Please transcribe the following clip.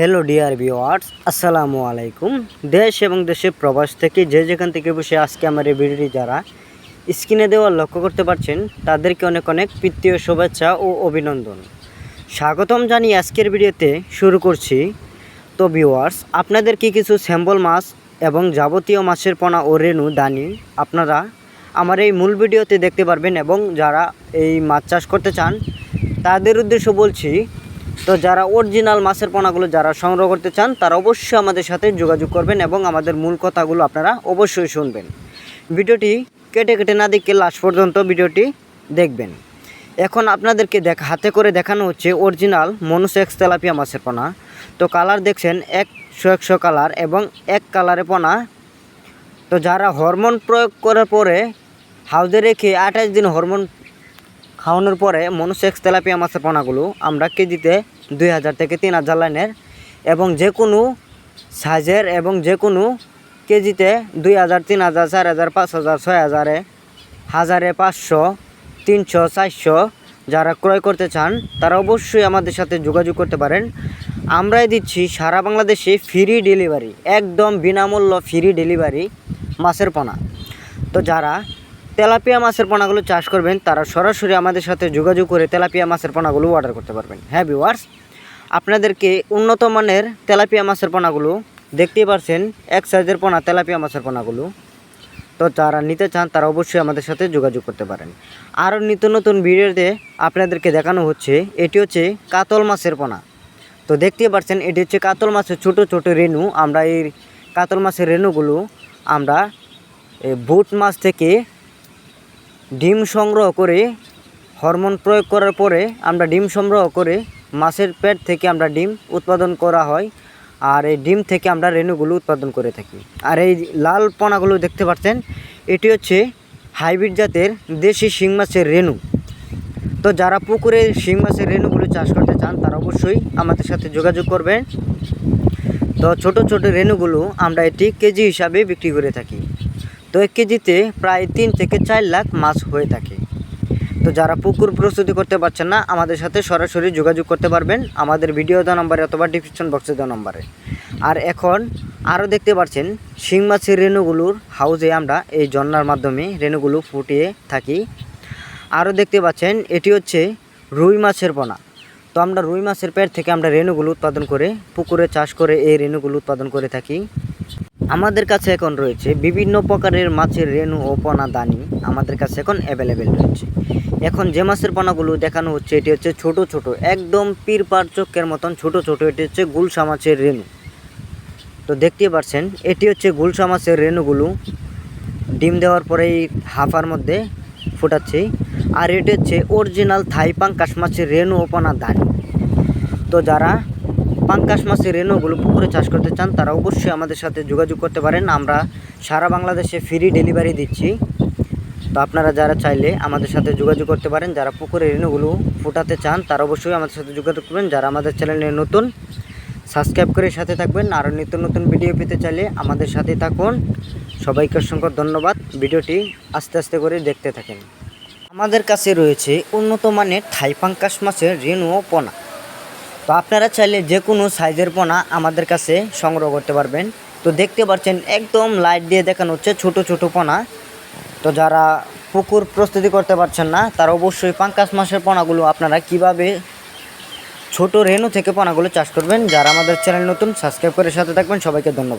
Hello dear viewers আসসালামু আলাইকুম। দেশ এবং দেশের প্রবাস থেকে যে যেখান থেকে বসে আজকে আমার এই ভিডিওটি যারা স্ক্রিনে দেওয়া লক্ষ্য করতে পারছেন, তাদেরকে অনেক অনেক প্রীতীয় শুভেচ্ছা ও অভিনন্দন। স্বাগতম জানিয়ে আজকের ভিডিওতে শুরু করছি। তো ভিওয়ার্স আপনাদেরকে কিছু স্যাম্পল মাছ এবং যাবতীয় মাছের পোনা ও রেণু, দানি আপনারা আমার এই মূল ভিডিওতে দেখতে পারবেন এবং যারা এই মাছ চাষ করতে চান, তাদের উদ্দেশ্য বলছি তো যারা অরিজিনাল মাছের পোনাগুলো যারা সংগ্রহ করতে চান, তারা অবশ্যই আমাদের সাথে যোগাযোগ করবেন এবং আমাদের মূল কথাগুলো আপনারা অবশ্যই শুনবেন। ভিডিওটি কেটে কেটে না দেখে লাস্ট পর্যন্ত ভিডিওটি দেখবেন। এখন আপনাদেরকে দেখা, হাতে করে দেখানো হচ্ছে অরিজিনাল মনুসেক্স তেলাপিয়া মাছের পোনা। তো কালার দেখছেন, একশো একশো কালার এবং এক কালারে পোনা। তো যারা হরমোন প্রয়োগ করার পরে হাউজে রেখে আঠাশ দিন হরমোন খাওয়ানোর পরে মনুসেক্স তেলাপিয়া মাছের পোনাগুলো আমরা কেজিতে দুই হাজার থেকে তিন হাজার লাইনের এবং যে কোনো সাইজের এবং যে কোনো কেজিতে দুই হাজার, তিন হাজার, চার হাজার, পাঁচ হাজার, ছয় হাজারে হাজারে পাঁচশো, তিনশো, চারশো যারা ক্রয় করতে চান, তারা অবশ্যই আমাদের সাথে যোগাযোগ করতে পারেন। আমরাই দিচ্ছি সারা বাংলাদেশে ফ্রি ডেলিভারি, একদম বিনামূল্য ফ্রি ডেলিভারি মাছের পোনা। তো যারা তেলাপিয়া মাছের পোনাগুলো চাষ করবেন, তারা সরাসরি আমাদের সাথে যোগাযোগ করে তেলাপিয়া মাছের পোনাগুলো অর্ডার করতে পারবেন। হ্যাঁ ভিওয়ার্স আপনাদেরকে উন্নত মানের তেলাপিয়া মাছের পোনাগুলো দেখতেই পারছেন, এক সাইজের পোনা তেলাপিয়া মাছের পোনাগুলো। তো যারা নিতে চান, তারা অবশ্যই আমাদের সাথে যোগাযোগ করতে পারেন। আরও নিত্য নতুন ভিডিওতে আপনাদেরকে দেখানো হচ্ছে, এটি হচ্ছে কাতল মাছের পোনা। তো দেখতেই পাচ্ছেন এটি হচ্ছে কাতল মাছের ছোট ছোট রেণু। আমরা এই কাতল মাছের রেণুগুলো আমরা বুট মাছ থেকে ডিম সংগ্রহ করে, হরমোন প্রয়োগ করার পরে আমরা ডিম সংগ্রহ করে মাছের পেট থেকে আমরা ডিম উৎপাদন করা হয় আর এই ডিম থেকে আমরা রেণুগুলো উৎপাদন করে থাকি। আর এই লাল পোনাগুলো দেখতে পাচ্ছেন, এটি হচ্ছে হাইব্রিড জাতের দেশি শিং মাছের রেণু। তো যারা পুকুরে শিং মাছের রেণুগুলো চাষ করতে চান, তারা অবশ্যই আমাদের সাথে যোগাযোগ করবেন। তো ছোট ছোট রেণুগুলো আমরা এটি কেজি হিসাবে বিক্রি করে থাকি। তো এক কেজিতে প্রায় তিন থেকে চার লাখ মাছ হয়ে থাকে। তো যারা পুকুর প্রস্তুতি করতে পারছেন না, আমাদের সাথে সরাসরি যোগাযোগ করতে পারবেন। আমাদের ভিডিও দেওয়া নম্বরে অথবা ডিসক্রিপশন বক্সে দেওয়া নম্বরে। আর এখন আরও দেখতে পাচ্ছেন, শিং মাছের রেণুগুলোর হাউজে আমরা এই জন্নার মাধ্যমে রেণুগুলো ফুটিয়ে থাকি। আরও দেখতে পাচ্ছেন, এটি হচ্ছে রুই মাছের পোনা তো আমরা রুই মাছের পেট থেকে আমরা রেণুগুলো উৎপাদন করে পুকুরে চাষ করে এই রেণুগুলো উৎপাদন করে থাকি। আমাদের কাছে এখন রয়েছে বিভিন্ন প্রকারের মাছের রেণু ও পোনা দানি আমাদের কাছে এখন অ্যাভেলেবেল রয়েছে। এখন যে মাছের পোনাগুলো দেখানো হচ্ছে, এটি হচ্ছে ছোট ছোট, একদম পীরপার চক্কের মতন ছোট ছোট, এটি হচ্ছে গুলশা মাছের রেণু। তো দেখতেই পাচ্ছেন, এটি হচ্ছে গুলশা মাছের রেণুগুলো। ডিম দেওয়ার পরেই হাফার মধ্যে ফোটাচ্ছি। আর এটি হচ্ছে অরিজিনাল থাই পাঙ্কাশ মাছের রেণু ও পোনা দানি। তো যারা পাঙ্কাশ মাছের রেণুগুলো পুকুরে চাষ করতে চান, তারা অবশ্যই আমাদের সাথে যোগাযোগ করতে পারেন। আমরা সারা বাংলাদেশে ফ্রি ডেলিভারি দিচ্ছি। তো আপনারা যারা চাইলে আমাদের সাথে যোগাযোগ করতে পারেন, যারা পুকুরে রেণুগুলো ফোটাতে চান, তারা অবশ্যই আমাদের সাথে যোগাযোগ করবেন। যারা আমাদের চ্যানেলে নতুন সাবস্ক্রাইব করে সাথে থাকবেন। আরও নিত্য নতুন ভিডিও পেতে চাইলে আমাদের সাথে থাকুন। সবাইকে অসংখ্য ধন্যবাদ। ভিডিওটি আস্তে আস্তে করে দেখতে থাকেন। আমাদের কাছে রয়েছে উন্নত মানের থাই পাঙ্কাশ মাছের রেণু ও পোনা। তো আপনারা চাইলে যে কোনো সাইজের পোনা আমাদের কাছে সংগ্রহ করতে পারবেন। তো দেখতে পাচ্ছেন একদম লাইট দিয়ে দেখানো হচ্ছে ছোট, ছোটো পোনা। তো যারা পুকুর প্রস্তুতি করতে পারছেন না, তারা অবশ্যই পাঙ্কাশ মাসের পোনাগুলো আপনারা কীভাবে ছোট রেনু থেকে পোনাগুলো চাষ করবেন, যারা আমাদের চ্যানেল নতুন, সাবস্ক্রাইব করে সাথে থাকবেন, সবাইকে ধন্যবাদ।